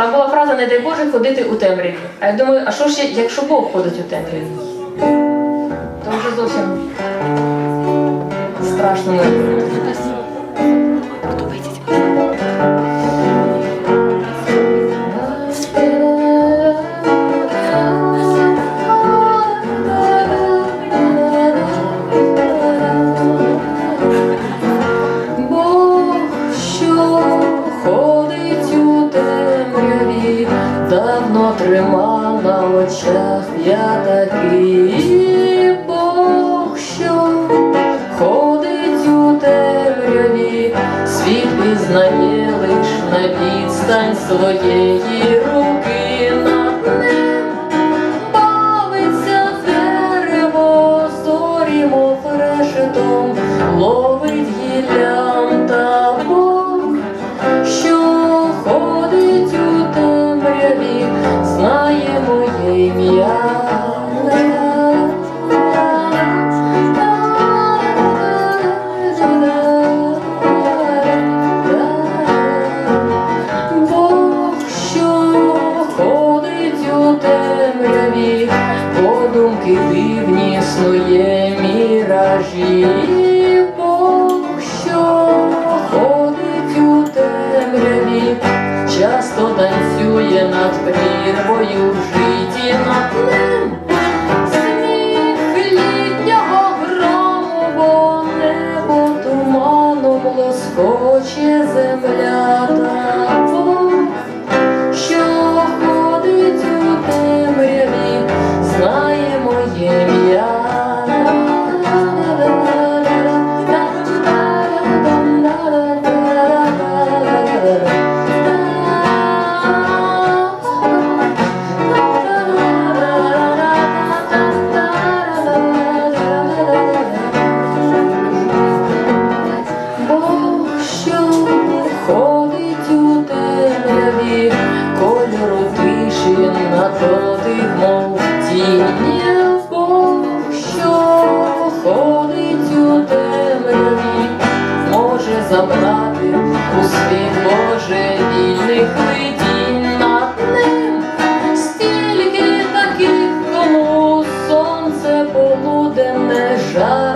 там була фраза не дай Боже ходити у темряві. А я думаю, а що ж, якщо Бог ходить у темряві? То вже зовсім страшно. Давно тримав на очах я такий. Бог, що ходить у темряві, світ пізнає лиш на відстань своєї руки. Над ним бавиться дерево, зорі, мов танцює над прірвою житі над ним. Сміх літнього грому, бо небо туманом лоскоче земля мов. Бог, що ходить у темряві, може забрати у світ Боже видінь над ним. Стільки таких, кому сонце полуденне жарко